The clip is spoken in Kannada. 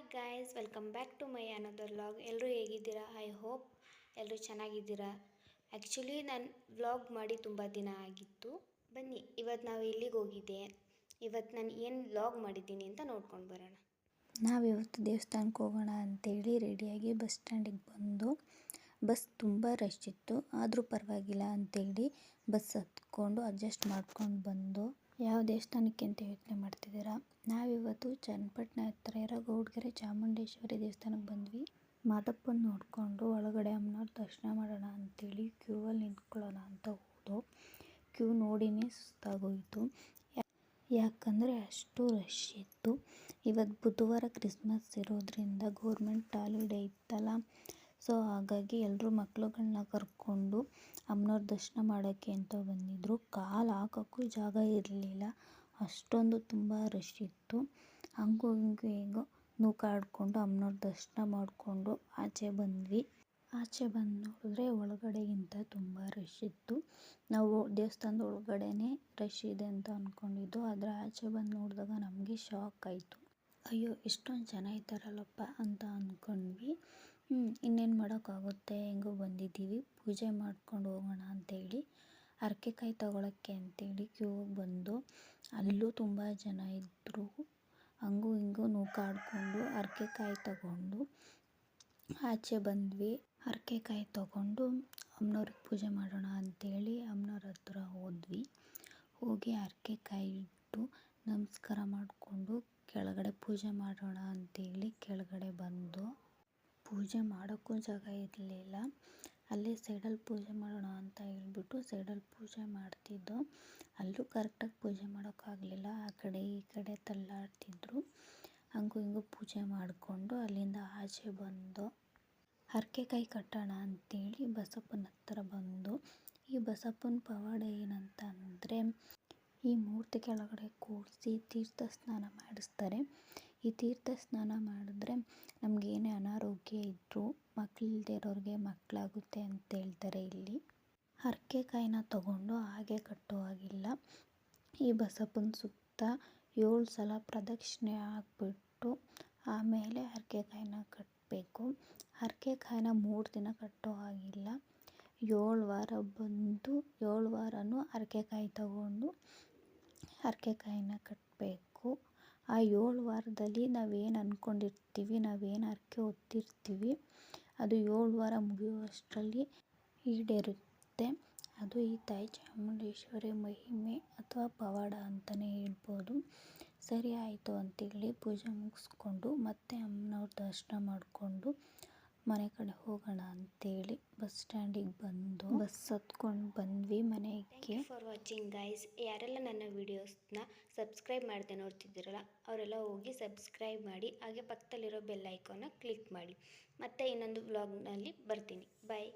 Hi guys welcome back to my another vlog ಎಲ್ಲರೂ ಹೇಗಿದ್ದೀರಾ? ಐ ಹೋಪ್ ಎಲ್ಲರೂ ಚೆನ್ನಾಗಿದ್ದೀರಾ? ಆ್ಯಕ್ಚುಲಿ ನಾನು ವ್ಲಾಗ್ ಮಾಡಿ ತುಂಬ ದಿನ ಆಗಿತ್ತು. ಬನ್ನಿ ಇವತ್ತು ನಾವು ಎಲ್ಲಿಗೆ ಹೋಗಿದ್ದೆ? ಇವತ್ತು ನಾನು ಏನು ವ್ಲಾಗ್ ಮಾಡಿದ್ದೀನಿ ಅಂತ ನೋಡ್ಕೊಂಡು ಬರೋಣ. ನಾವಿವತ್ತು ದೇವಸ್ಥಾನಕ್ಕೆ ಹೋಗೋಣ ಅಂತೇಳಿ ರೆಡಿಯಾಗಿ ಬಸ್ ಸ್ಟ್ಯಾಂಡಿಗೆ ಬಂದು ಬಸ್ ತುಂಬ ರಶ್ ಇತ್ತು. ಆದರೂ ಪರವಾಗಿಲ್ಲ ಅಂತೇಳಿ ಬಸ್ ಹತ್ಕೊಂಡು ಅಡ್ಜಸ್ಟ್ ಮಾಡ್ಕೊಂಡು ಬಂದು ಯಾವ ದೇವಸ್ಥಾನಕ್ಕೆ ಅಂತ ಯೋಚನೆ ಮಾಡ್ತಿದ್ದೀರಾ? ನಾವಿವತ್ತು ಚನ್ನಪಟ್ಟಣ ಹತ್ರ ಇರೋ ಗೌಡ್ಗೆರೆ ಚಾಮುಂಡೇಶ್ವರಿ ದೇವಸ್ಥಾನಕ್ಕೆ ಬಂದ್ವಿ. ಮಾದಪ್ಪನ ನೋಡಿಕೊಂಡು ಒಳಗಡೆ ಅಮ್ಮನವ್ರ ದರ್ಶನ ಮಾಡೋಣ ಅಂತೇಳಿ ಕ್ಯೂವಲ್ಲಿ ನಿಂತ್ಕೊಳ್ಳೋಣ ಅಂತ ಹೋದೋ ಕ್ಯೂ ನೋಡಿನೇ ಸುಸ್ತಾಗೋಯಿತು. ಯಾಕಂದರೆ ಅಷ್ಟು ರಶ್ ಇತ್ತು. ಇವತ್ತು ಬುಧವಾರ ಕ್ರಿಸ್ಮಸ್ ಇರೋದ್ರಿಂದ ಗೌರ್ಮೆಂಟ್ ಹಾಲಿಡೇ ಇತ್ತಲ್ಲ ಸೊ ಹಾಗಾಗಿ ಎಲ್ಲರೂ ಮಕ್ಕಳುಗಳನ್ನ ಕರ್ಕೊಂಡು ಅಮ್ಮನವ್ರ ದರ್ಶನ ಮಾಡೋಕ್ಕೆ ಅಂತ ಬಂದಿದ್ದರು ಕಾಲು ಹಾಕೋಕ್ಕೂ ಜಾಗ ಇರಲಿಲ್ಲ. ಅಷ್ಟೊಂದು ತುಂಬ ರಶ್ ಇತ್ತು. ಹಂಗೂ ಹಿಂಗೂ ಹೇಗೋ ನೂಕಾಡಿಕೊಂಡು ಅಮ್ಮನವ್ರ ದರ್ಶನ ಮಾಡಿಕೊಂಡು ಆಚೆ ಬಂದ್ವಿ. ಆಚೆ ಬಂದು ನೋಡಿದ್ರೆ ಒಳಗಡೆಗಿಂತ ತುಂಬ ರಶ್ ಇತ್ತು. ನಾವು ದೇವಸ್ಥಾನದ ಒಳಗಡೆನೇ ರಶ್ ಇದೆ ಅಂತ ಅಂದ್ಕೊಂಡಿದ್ದು ಆದರೆ ಆಚೆ ಬಂದು ನೋಡಿದಾಗ ನಮಗೆ ಶಾಕ್ ಆಯಿತು. ಅಯ್ಯೋ ಇಷ್ಟೊಂದು ಜನ ಇದ್ದಾರಲ್ಲಪ್ಪ ಅಂತ ಅಂದ್ಕೊಂಡ್ವಿ ಇನ್ನೇನು ಮಾಡೋಕ್ಕಾಗುತ್ತೆ? ಹೆಂಗೋ ಬಂದಿದ್ದೀವಿ. ಪೂಜೆ ಮಾಡ್ಕೊಂಡು ಹೋಗೋಣ ಅಂತೇಳಿ. ಹರಕೆಕಾಯಿ ತಗೊಳಕ್ಕೆ ಅಂತೇಳಿ ಕ್ಯೂಗೆ ಬಂದು ಅಲ್ಲೂ ತುಂಬ ಜನ ಇದ್ದರು ಹಂಗೂ ಹಿಂಗೂ ನೂಕಾಡಿಕೊಂಡು ಹರಕೆಕಾಯಿ ತಗೊಂಡು ಆಚೆ ಬಂದ್ವಿ. ಹರಕೆಕಾಯಿ ತಗೊಂಡು ಅಮ್ಮನವ್ರಿಗೆ ಪೂಜೆ ಮಾಡೋಣ ಅಂತೇಳಿ ಅಮ್ಮನವ್ರ ಹತ್ರ ಹೋದ್ವಿ. ಹೋಗಿ ಹರಕೆಕಾಯಿ ಇಟ್ಟು ನಮಸ್ಕಾರ ಮಾಡಿಕೊಂಡು ಕೆಳಗಡೆ ಪೂಜೆ ಮಾಡೋಣ ಅಂತೇಳಿ ಕೆಳಗಡೆ ಬಂದು ಪೂಜೆ ಮಾಡೋಕ್ಕೂ ಜಾಗ ಇರಲಿಲ್ಲ. ಅಲ್ಲೇ ಸೈಡಲ್ಲಿ ಪೂಜೆ ಮಾಡೋಣ ಅಂತ ಹೇಳ್ಬಿಟ್ಟು ಸೈಡಲ್ಲಿ ಪೂಜೆ ಮಾಡ್ತಿದ್ದೋ. ಅಲ್ಲೂ ಕರೆಕ್ಟಾಗಿ ಪೂಜೆ ಮಾಡೋಕ್ಕಾಗಲಿಲ್ಲ ಆ ಕಡೆ ಈ ಕಡೆ ತಳ್ಳಾಡ್ತಿದ್ರು. ಹಂಗೂ ಹಿಂಗೂ ಪೂಜೆ ಮಾಡಿಕೊಂಡು ಅಲ್ಲಿಂದ ಆಚೆ ಬಂದು ಹರಕೆಕಾಯಿ ಕಟ್ಟೋಣ ಅಂತೇಳಿ ಬಸಪ್ಪನ ಹತ್ರ ಬಂದು. ಈ ಬಸಪ್ಪನ ಪವಾಡ ಏನಂತ ಅಂದರೆ ಈ ಮೂರ್ತಿ ಕೆಳಗಡೆ ಕೂರಿಸಿ ತೀರ್ಥ ಸ್ನಾನ ಮಾಡಿಸ್ತಾರೆ. ಈ ತೀರ್ಥ ಸ್ನಾನ ಮಾಡಿದ್ರೆ ನಮ್ಗೆ ಏನೇ ಅನಾರೋಗ್ಯ ಇದ್ದರೂ ಮಕ್ಕಳಿಲ್ದೇ ಇರೋರಿಗೆ ಮಕ್ಕಳಾಗುತ್ತೆ ಅಂತ ಹೇಳ್ತಾರೆ ಇಲ್ಲಿ. ಹರಕೆಕಾಯಿನ ತಗೊಂಡು ಹಾಗೆ ಕಟ್ಟುವಾಗಿಲ್ಲ ಈ ಬಸಪ್ಪನ ಸುತ್ತ ಏಳು ಸಲ ಪ್ರದಕ್ಷಿಣೆ ಹಾಕ್ಬಿಟ್ಟು ಆಮೇಲೆ ಹರಕೆಕಾಯಿನ ಕಟ್ಟಬೇಕು ಹರಕೆಕಾಯಿನ ಮೂರು ದಿನ ಕಟ್ಟೋ ಹಾಗಿಲ್ಲ. ಏಳು ವಾರ ಬಂದು ಏಳು ವಾರನೂ ಹರಕೆಕಾಯಿ ತಗೊಂಡು ಹರಕೆಕಾಯಿನ ಕಟ್ಟಬೇಕು ಆ ಏಳು ವಾರದಲ್ಲಿ ನಾವೇನು ಅಂದ್ಕೊಂಡಿರ್ತೀವಿ ನಾವೇನು ಹರಕೆ ಹೊತ್ತಿರ್ತೀವಿ ಅದು ಏಳು ವಾರ ಮುಗಿಯುವಷ್ಟರಲ್ಲಿ ಈಡೇರುತ್ತೆ. ಅದು ಈ ತಾಯಿ ಚಾಮುಂಡೇಶ್ವರಿ ಮಹಿಮೆ ಅಥವಾ ಪವಾಡ ಅಂತಲೇ ಹೇಳ್ಬೋದು. ಸರಿ ಆಯಿತು ಅಂತೇಳಿ ಪೂಜೆ ಮುಗಿಸ್ಕೊಂಡು ಮತ್ತೆ ಅಮ್ಮನವ್ರ ದರ್ಶನ ಮಾಡಿಕೊಂಡು ಮನೆ ಕಡೆ ಹೋಗೋಣ ಅಂತೇಳಿ ಬಸ್ ಸ್ಟ್ಯಾಂಡಿಗೆ ಬಂದು ಬಸ್ ಹತ್ಕೊಂಡು ಬಂದ್ವಿ ಮನೆಗೆ. ಫಾರ್ ವಾಚಿಂಗ್ ಗೈಸ್ ಯಾರೆಲ್ಲ ನನ್ನ ವೀಡಿಯೋಸ್ನ ಸಬ್ಸ್ಕ್ರೈಬ್ ಮಾಡದೆ ನೋಡ್ತಿದ್ದೀರಲ್ಲ ಅವರೆಲ್ಲ ಹೋಗಿ ಸಬ್ಸ್ಕ್ರೈಬ್ ಮಾಡಿ ಹಾಗೆ ಪಕ್ಕದಲ್ಲಿರೋ ಬೆಲ್ ಐಕಾನ್ನ ಕ್ಲಿಕ್ ಮಾಡಿ. ಮತ್ತೆ ಇನ್ನೊಂದು ವ್ಲಾಗ್ನಲ್ಲಿ ಬರ್ತೀನಿ. ಬಾಯ್